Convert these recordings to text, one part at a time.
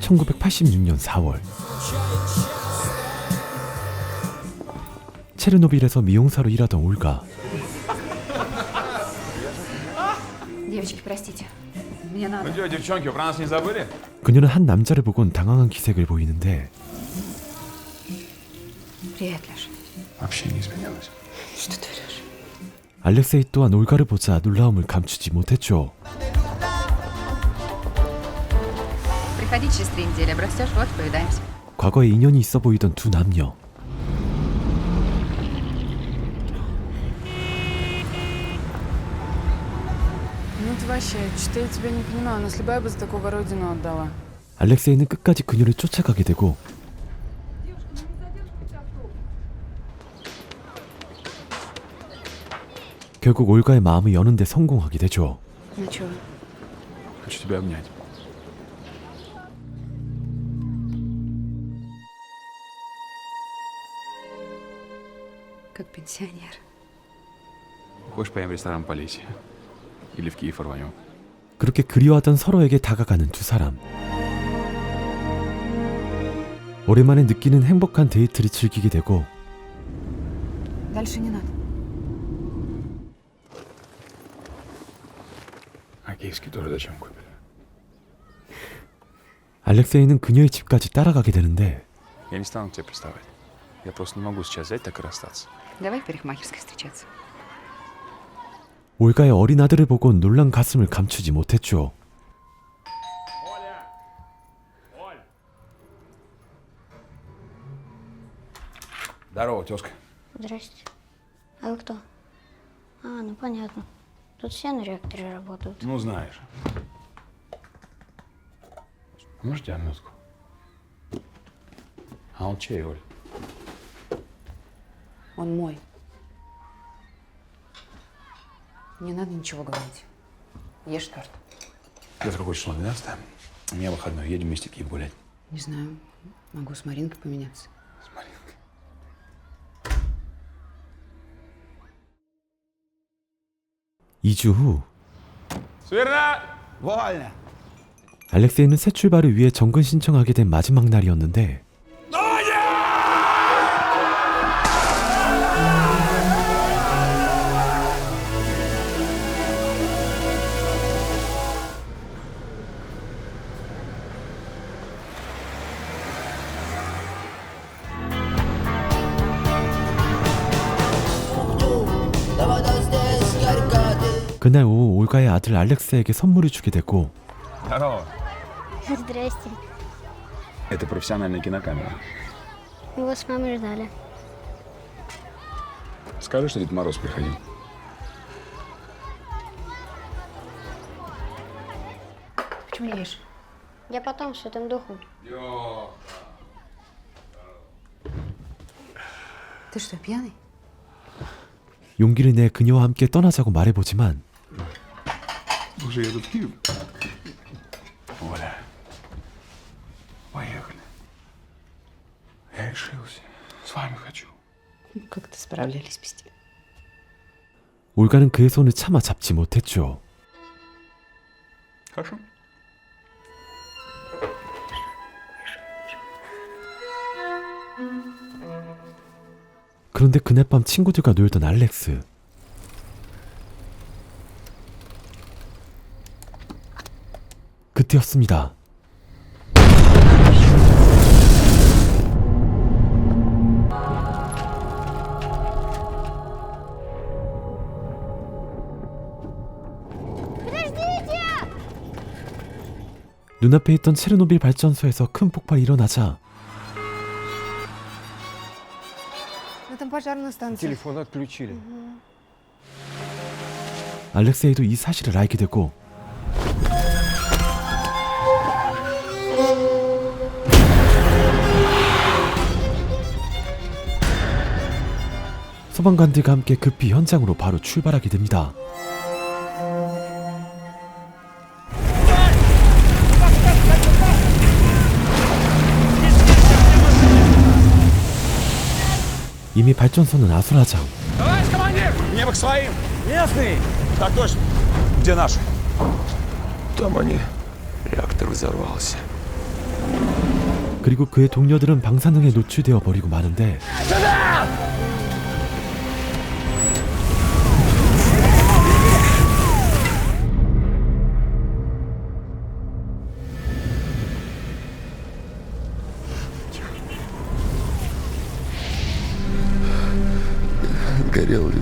1986년 4월. 체르노빌에서 미용사로 일하던 올가. 그녀는 한 남자를 보곤 당황한 기색을 보이는데 알렉세이 또한 올가를 보자 놀라움을 감추지 못했죠. Приходи через три недели, обрастешь, вот, повидаемся. 과거에 인연이 있어 보이던 두 남녀. Ну ты вообще, что-то я тебя не понимаю. У нас любая бы за такого родину отдала. 알렉세이는 끝까지 그녀를 쫓아가게 되고 결국 올가의 마음을 여는데 성공하게 되죠. Ну чё? Хочу тебя обнять. Как пенсионер. Хочешь, поем в ресторан Полиси? Или в Киев рванем? 그렇게 그리워하던 서로에게 다가가는 두 사람. 오랜만에 느끼는 행복한 데이트를 즐기게 되고 Дальше не надо. А киевский тоже зачем купили? 알렉세이는 그녀의 집까지 따라가게 되는데 Я не стану к тебе приставать. Я просто не могу сейчас взять так и расстаться. Давай в парикмахерской встречаться. 올가의 어린 아들을 보고 놀란 가슴을 감추지 못했죠. Здорово, тезка. Здрасте. А вы кто? А, ну понятно. Тут все на реакторе работают. Ну, знаешь. Можете минутку? А он чей, Оль? Он мой. Не надо ничего говорить. Ешь торт. Завтра какое число? 12 У меня выходной. Едем вместе в Киев гулять. Не знаю. Могу с Маринкой поменяться. С Маринкой. 이 주 후 Смирно! 알렉세이는 새 출발을 위해 정근 신청하게 된 마지막 날이었는데 그날 오후 올가의 아들 알렉스에게 선물을 주게 됐고 Здорово. Здрасте. Это профессиональная кинокамера. Мы вас с мамой ждали. Скажи, что Дед Мороз приходил. Почему не ешь? Я потом с этим духом. Ты что, пьяный? 용기를 내 그녀와 함께 떠나자고 말해보지만 Уже еду в Киев. Оля, поехали. Я решился. С вами хочу. Как-то справлялись без тебя. 올가는 그의 손을 차마 잡지 못했죠. Хорошо. 그런데 그날 밤 친구들과 놀던 알렉스. 뛰었습니다. 눈앞에 있던 체르노빌 발전소에서 큰 폭발이 일어나자 알렉세이도 이 사실을 알게 되고 소방관들과 함께 급히 현장으로 바로 출발하게 됩니다. 이미 발전소는 아수라장. 그리고 그의 동료들은 방사능에 노출되어 버리고 마는데.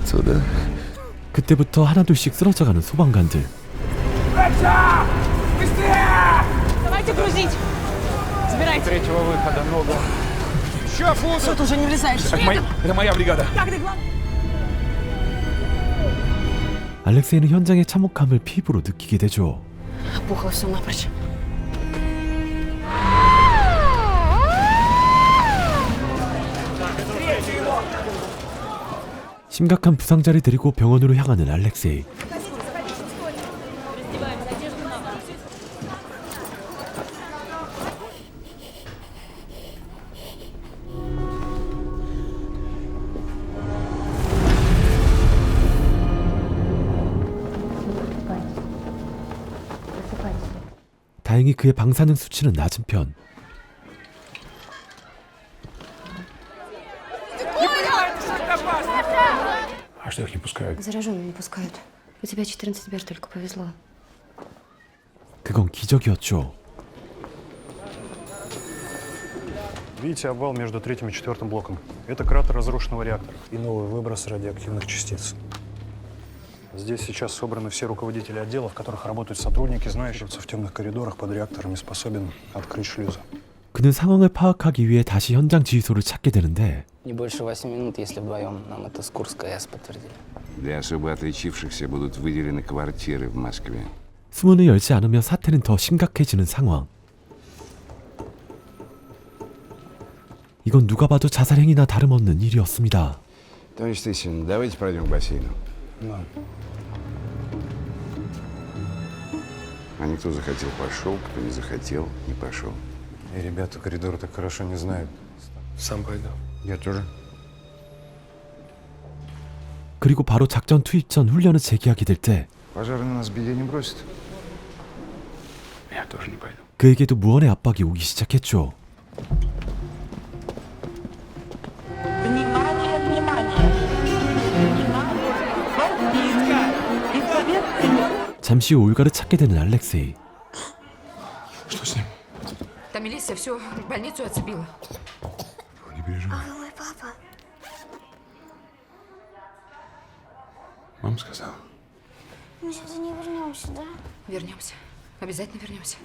Горело лицо, да? 그때부터 하나둘씩 쓰러져가는 소방관들 Давайте грузить! Забирайте! Третьего выхода много. Что, ты уже не влезаешь? Это моя бригада. Как ты главное? 알렉세이는 현장의 참혹함을 피부로 느끼게 되죠. Опухло все напрочь. 심각한 부상자를 데리고 병원으로 향하는 알렉세이. 다행히 그의 방사능 수치는 낮은 편. А что их не пускают? Зараженные не пускают. У тебя 14 бер только повезло. 그건 기적이었죠. Видите обвал между третьим и четвертым блоком? Это кратер разрушенного реактора и новый выброс радиоактивных частиц. Здесь сейчас собраны все руководители отделов, в которых работают сотрудники, знающие, что в темных коридорах под реакторами способен открыть шлюзы. 그는 상황을 파악하기 위해 다시 현장 지휘소를 찾게 되는데 Не больше восьми минут, если вдвоем. Нам это с Курска С подтвердили. Для особо отличившихся будут выделены квартиры в Москве. 수문을 열지 않으면 사태는 더 심각해지는 상황. 이건 누가 봐도 자살 행위나 다름없는 일이었습니다. Товарищ Стысин, давайте пройдем к бассейну. Да. А никто захотел, пошел, кто не захотел, не пошел. И ребята коридор так хорошо не знают. Сам пойду. Я тоже. 그리고 바로 작전 투입 전 훈련을 재개하게 될 때 Пожарный нас в беде не бросит. Я тоже не пойду. 그에게도 무언의 압박이 오기 시작했죠. 잠시 후 올가를 찾게 되는 알렉세이. Что с ним? Там милиция все, больницу оцепила. Не переживай. Ой, папа. Мама сказала. Мы сюда не вернемся, да? Вернемся. Обязательно вернемся.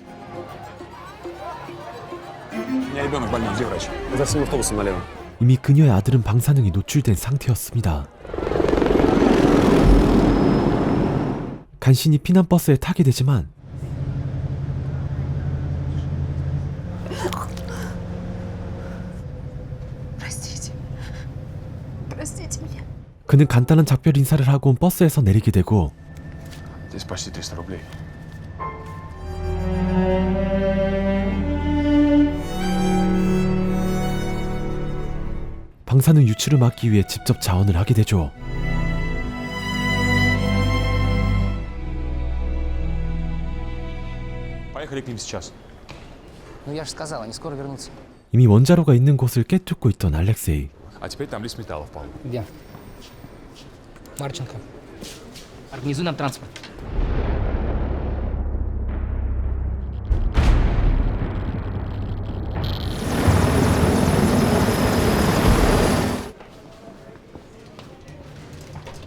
У меня ребенок больной, где врач? За всем автобусом налево. 이미 그녀의 아들은 방사능이 노출된 상태였습니다. 간신히 피난버스에 타게 되지만 그는 간단한 작별 인사를 하고 버스에서 내리게 되고 방사능 유출을 막기 위해 직접 자원을 하게 되죠. 이미 원자로가 있는 곳을 깨뚫고 있던 알렉세이. Марченко. Организуй нам транспорт.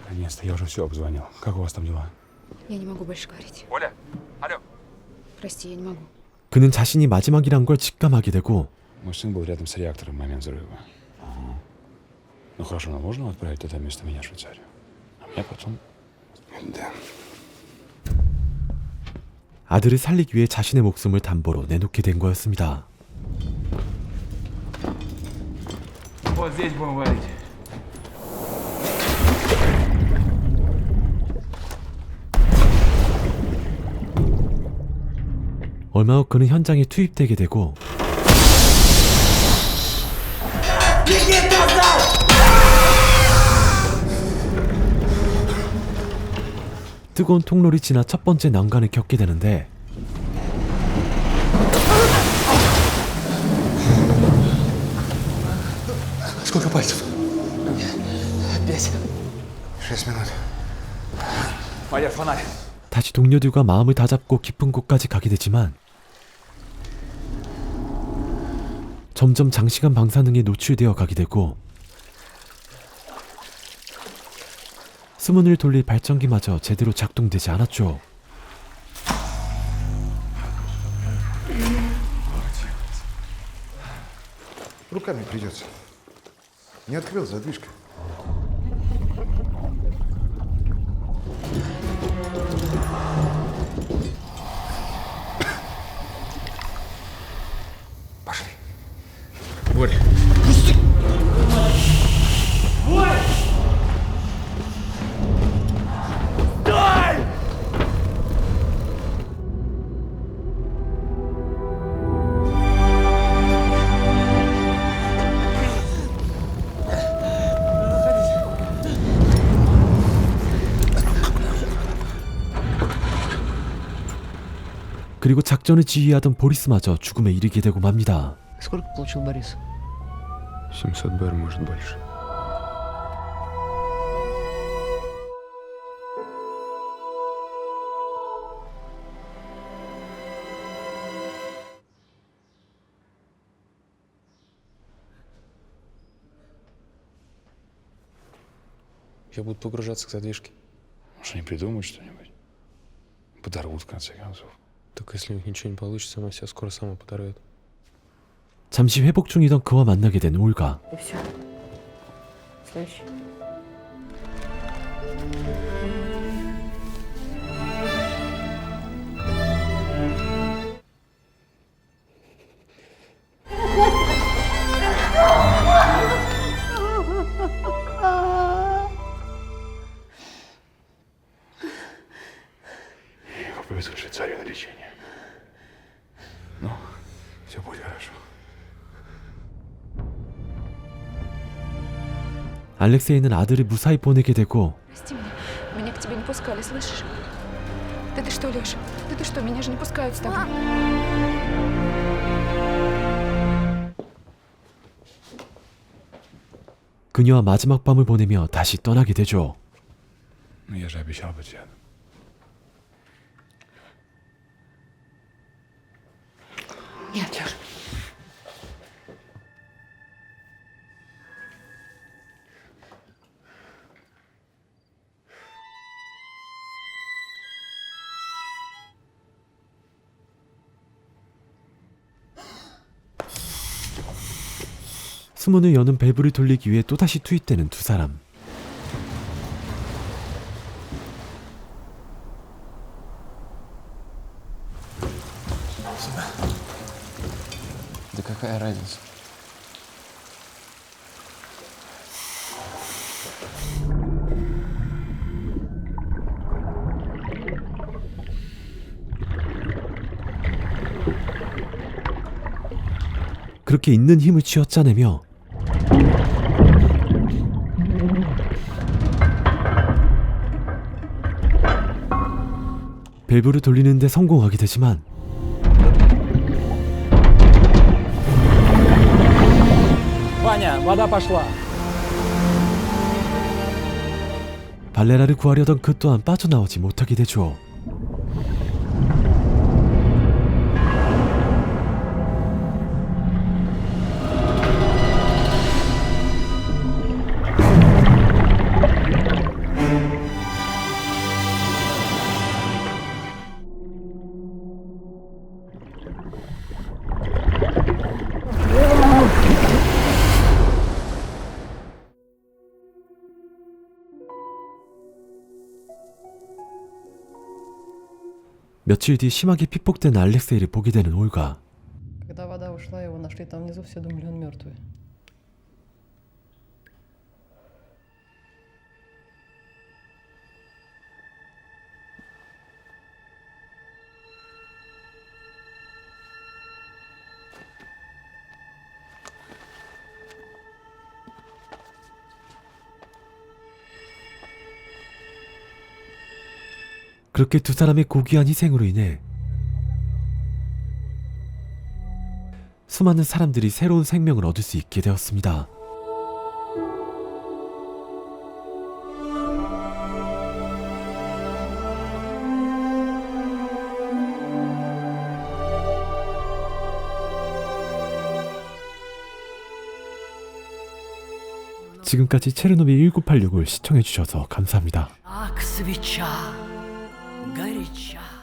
Наконец-то, я уже все обзвонил. Как у вас там дела? Я не могу больше говорить. Оля, алло. Прости, я не могу. 그는 자신이 마지막이란 걸 직감하게 되고 Мой сын был рядом с реактором в момент взрыва. Ну хорошо, но можно его отправить туда вместо меня в Швейцарию? А мне потом... Да. 아들을 살리기 위해 자신의 목숨을 담보로 내놓게 된 거였습니다. Вот здесь будем варить. 얼마 후 그는 현장에 투입되게 되고 뜨거운 통로를 지나 첫 번째 난간을 겪게 되는데 Сколько пальцев? Пять. 다시 동료들과 마음을 다잡고 깊은 곳까지 가게 되지만 점점 장시간 방사능에 노출되어 가게 되고 수문을 돌릴 발전기마저 제대로 작동되지 않았죠. Руками придется. Не открыл задвижка. Пошли. Борь. 그리고 작전을 지휘하던 보리스마저 죽음에 이르게 되고 맙니다. Сколько получил Борис? 700 бер, может, больше. Я буду погружаться к задвижке. Может, они придумают что-нибудь? Подорвут, в конце концов. Так если у них ничего не получится, она себя скоро сама подорвет. 잠시 회복 중이던 그와 만나게 된 올가. И все. Следующий. Его повезут в Швейцарию на лечение. Ну, все будет хорошо. 알렉세이는 아들을 무사히 보내게 되고 Прости меня. Меня к тебе не пускали, слышишь? Да ты что, Леша? Да ты что, меня же не пускают с тобой. 그녀와 마지막 밤을 보내며 다시 떠나게 되죠. Ну, я же обещал быть рядом. Yatıyorum. 수문을 여는 밸브를 돌리기 위해 또다시 투입되는 두 사람. какая разница? 그렇게 있는 힘을 쥐어짜내며 밸브를 돌리는데 성공하게 되지만 вода пошла. 발레라를 구하려던 그 또한 빠져나오지 못하게 되죠. 며칠 뒤 심하게 피폭된 알렉세이를 보게 되는 올가. Когда вода ушла, его нашли там внизу, все думали, он мертвый. 그렇게 두 사람의 고귀한 희생으로 인해 수많은 사람들이 새로운 생명을 얻을 수 있게 되었습니다. 지금까지 체르노비 1986을 시청해주셔서 감사합니다. 아, 그 горяча.